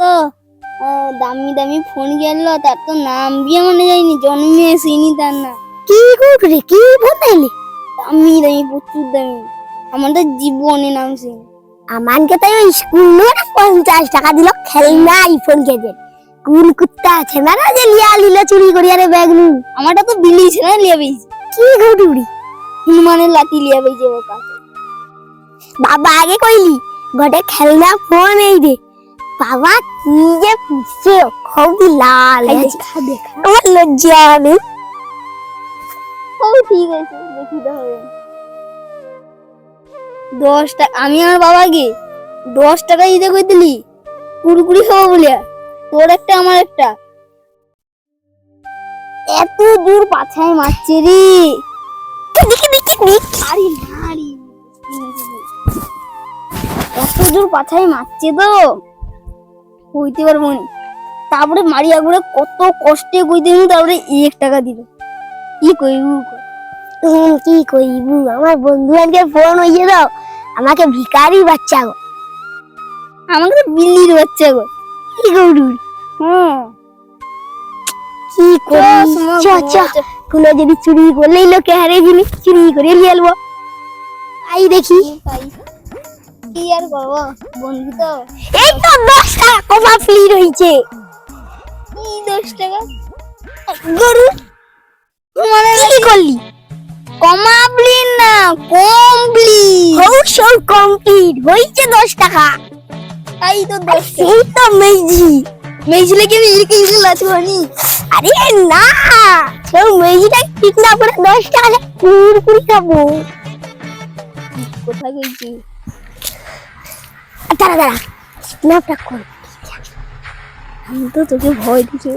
তো দামি দামি ফোন গেল তার তো নাম দিয়ে মনে যায়নি জন্মে আসিনি তার না কি করবি কি ফোন দিলি দামি দামি প্রচুর দামি। আমাদের জীবনে নাম সিং। আমানকে তাই ওই স্কুল পঞ্চাশ টাকা দিল খেলনা আইফোন কেজে কুল কুত্তা আছে না যে লিয়া লিলে চুরি করি আরে ব্যাগ নু আমারটা তো বিলিয়েছে না লিয়া পেয়েছে কি ঘুটুড়ি হনুমানের লাঠি লিয়া পেয়েছে ওর কাছে বাবা আগে কইলি গটে খেলনা ফোন এই দে বাবা কি যে পিছে খুব লাল। দেখা দেখা। আমার লজ্জা নেই ও ঠিক আছে দেখি তো হবে দশ টাকা আমি আমার বাবাকে দশ টাকা দিতে কই দিলি? কুড়কুড়ি খাব বলিয়া। তোর একটা আমার একটা। এত দূর পাছায় মারছে রে। দেখি দেখি দেখি। আরে না রে এত দূর পাছায় মারছে তো। কইতে পারব না। তারপরে মারিয়া করে কত কষ্টে কইতে তারপরে এক টাকা দিল। কি কইবু হুম, কি কইবু? আমার বন্ধু আজকে ফোন হইয়ে দাও আমাকে ভিখারি বাচ্চা গো। আমাকে তো বিল্লির বাচ্চা গো। কি গরুর হ্যাঁ। কি করি শোনো চ কোনো যদি চুরি করলেই লোকে হারে জিনিস চুরি করে নিয়ে এলবো তাই দেখি। পাই? কি আর করব? বন্ধু তো। এই তো দশ টাকা কমা ফ্রি রয়েছে। কি দশ টাকা। গরু মানে কি করলি? কমাবলি না কমপ্লি হৌ সৌ কমপ্লিট হয়েছে দশ টাকা। তাই তো দশ টাকা। সেই তো মেজি। মেজলে কি ইরকে লাচু হয়নি আরে না। সব মেজিটা ঠিক না করে দশ টাকা কুড়কুড়ি খাব। কোথায় গেছি? দাঁড়া দাঁড়া। স্ন্যাপটা কর। আমি তো তোকে ভয় দিচ্ছি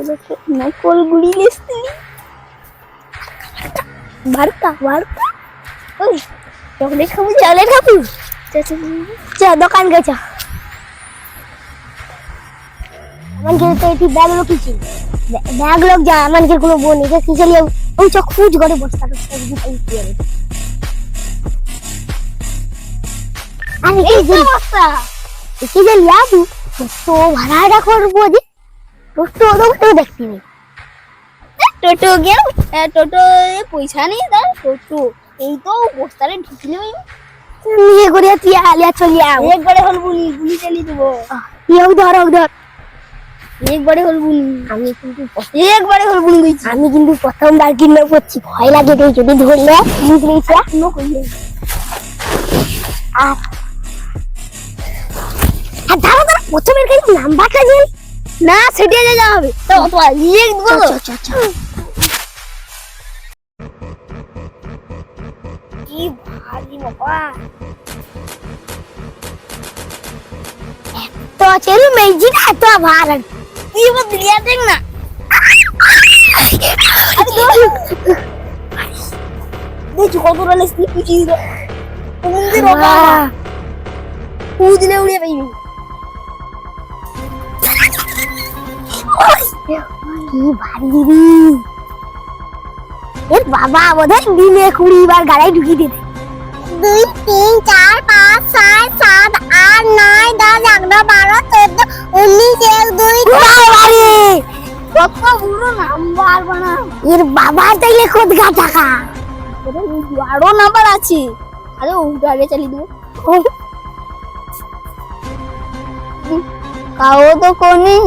না, কল গুড়ি লেসতে বার্তা বার্তা ওই চকলেট খাব চকলেট খাব। চ দোকান গে চ আমাকে তো এটি ব্যাগ লোক কি ছিল ব্যাগ লোক যা আমাকে কোনো বোন এটা কি চলিয়ে ওই চ খুঁজ করে বস্তা টস্তা যদি পাই হবে আমি কি যে বস্তা কি যে লাবু তো ভাড়াটা করব যে তো তো দেখতে নেই। টোটো টোটো পয়সা নেই তার টোটো। এই তো বস্তারে ঢুকলে ওই নিয়ে করে তুই আলিয়া চলিয়ে আও একবারে হল বুনি গুলি চালিয়ে দেবো। হোক ধর হোক ধর। একবারে হল বুনি। আমি কিন্তু একবারে হল বুনি গইছি আমি কিন্তু প্রথমবার কিনে করছি। ভয় লাগে যদি ধরলে বুঝলি তো কোনো কইলে আর প্রথমের কিন্তু নাম্বারটা জেন না সেটা যা হবে। তো অত ইয়ে দেবো চ চ চ কি ভারী বাবা। তো চল মেজিটা এত ভার। কি এবার দিলিয়া দেখ না। দেখছি কতটা লেসলি পুচি দিল। কুমন্দি রবা কু দিলে উড়িয়ে পাইবি কি ভারী দিদি এর বাবা বোধহয় দিনে কুড়ি বার গাড়াই ঢুকিয়ে দিতে দুই তিন চার পাঁচ ছয় সাত আট নয় দশ এগারো বারো চোদ্দ উনিশ এক দুই কত বড় নাম্বার বানা এর বাবা তাইলে কত গা টাকা। আরও নাম্বার আছে। আরে ওটা আগে চালিয়ে দেবো। কাও তো কোনি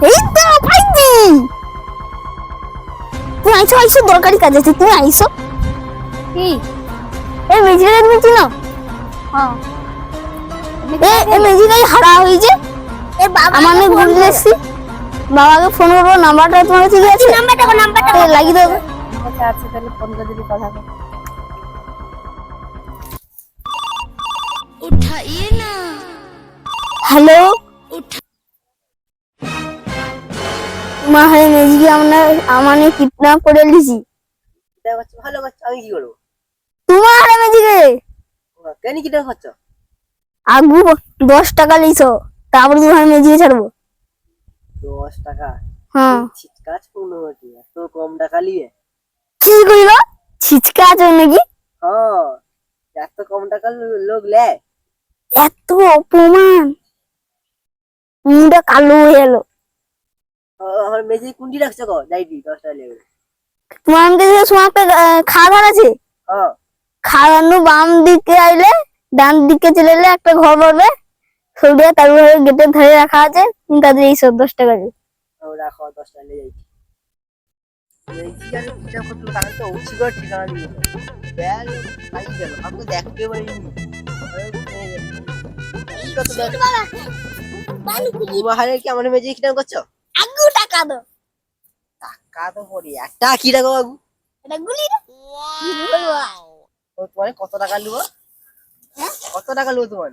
এই তো পাইছি তুই আইসো আইসো দরকারি কাজ আছে তুই আইসো কি? এই মেজিটা তুমি চিনো হ্যাঁ। এ এ মেজিটাই হারা হয়েছে এ বাবা আমার নাম ঘুরতে এসছি বাবাকে ফোন করব নাম্বারটা তোমার কাছে আছে? নাম্বারটা নাম্বারটা এ, লাগিয়ে দেবো আচ্ছা আচ্ছা তাহলে ফোন করে দিবি কথা বল। হ্যালো? মা হ্যাঁ মেজিকে আমরা আমানে কিডন্যাপ করে লিছি করছ ভালো করছ আমি কি করব? তোমার হারে মেজিকে কেন করছ? আগু দশ টাকা লিছো তারপরে তোমার মেজিকে ছাড়বো। দশ টাকা? হ্যাঁ। ছিটকাছ পনেরো টাকা এত কম টাকা লিয়ে কি করিল? ছিচকা আছে নাকি হ্যাঁ এত কম টাকার লো- লোক লে। এত অপমান। মুখটা কালো হয়ে গেল। আমার মেঝে কুন্ডি রাখছো কো যাইবি দশ টাকা লেগে তোমার আমাকে যে সময় একটা আহ, খাবার আছে হ্যাঁ খাওয়ানো বাম দিকে আইলে ডান দিকে চলে এলে একটা ঘর পড়বে সৌদিয়া তার উপরে গেটের ধারে রাখা আছে তাদের এই সব দশ টাকা ও রাখো দশ টাকা লেগে যাইছি ঠিকানা দিয়ে ব্যাগ গেল আমাকে দেখতে পারিনি মহারে কি আমার মেঝে কিনা করছ টাকা দাও টাকা তো পড়ি একটা কি টাকা বাবু? এটা গুলি? ও তোমার কত টাকা নেব কত টাকা নেব তোমার?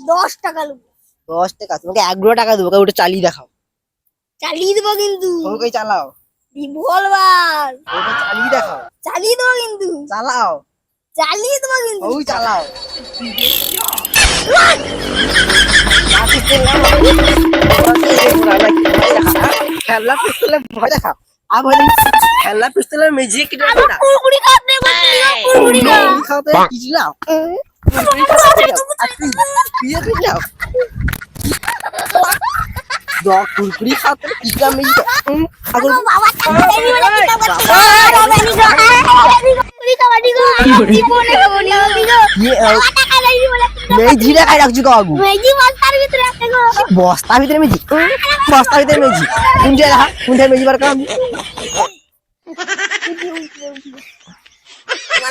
দশ টাকা লোক দশ টাকা। তোমাকে এগারো টাকা দেবো ওটা চালিয়ে দেখাও। চালিয়ে দেবো কিন্তু। ওকে চালাও। রিভলভার। ওটা চালিয়ে দেখাও। চালিয়ে দেবো কিন্তু। চালাও। চালিয়ে দেবো কিন্তু। ওই চালাও। খেলনা পিস্তলে ভয় দেখা আর ভয় নেই খেলনা পিস্তলের মেঝে কেটে আমি কুড়কুড়ি খাতে বলছি কুড়কুড়ি খা খাওয়াতে কিছু নাও কুড়কুড়ি নাও দশ কুড়কুড়ি খাওয়াতে কিছু নাও মেঝে আগুন বাবা চালিয়ে বলে কিতা করছ বাবা নি ইয়ে বাবা টাকা দেই বলে মেঝিটা খাই রাখছি আগু। মেজি বস্তার ভিতরে আছে গো। বস্তার ভিতরে মেঝি বস্তার ভিতরে মেঝি কোনটা দেখা কোনটা মেঝি বার করাম?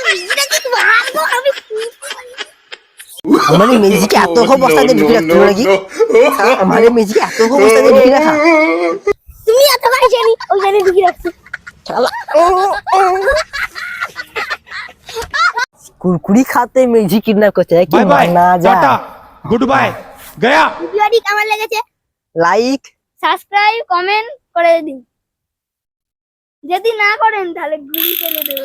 মেজিটা কি ভাগ গো আমি আমার এই মেঝিকে এত ঢুকে রাখতো নাকি ঢুকে রাখা। তুমি এত ভাই জানি ওই জানি ঢুকি রাখছি। শালা। কুরকুরি খাতে মেঝি কিডন্যাপ করছে কি बाय बाय মানা যা टाटा गुड बाय गया ভিডিওটি কেমন লেগেছে লাইক সাবস্ক্রাইব কমেন্ট করে দিন যদি না করেন তাহলে গুলি ফেলে দেবো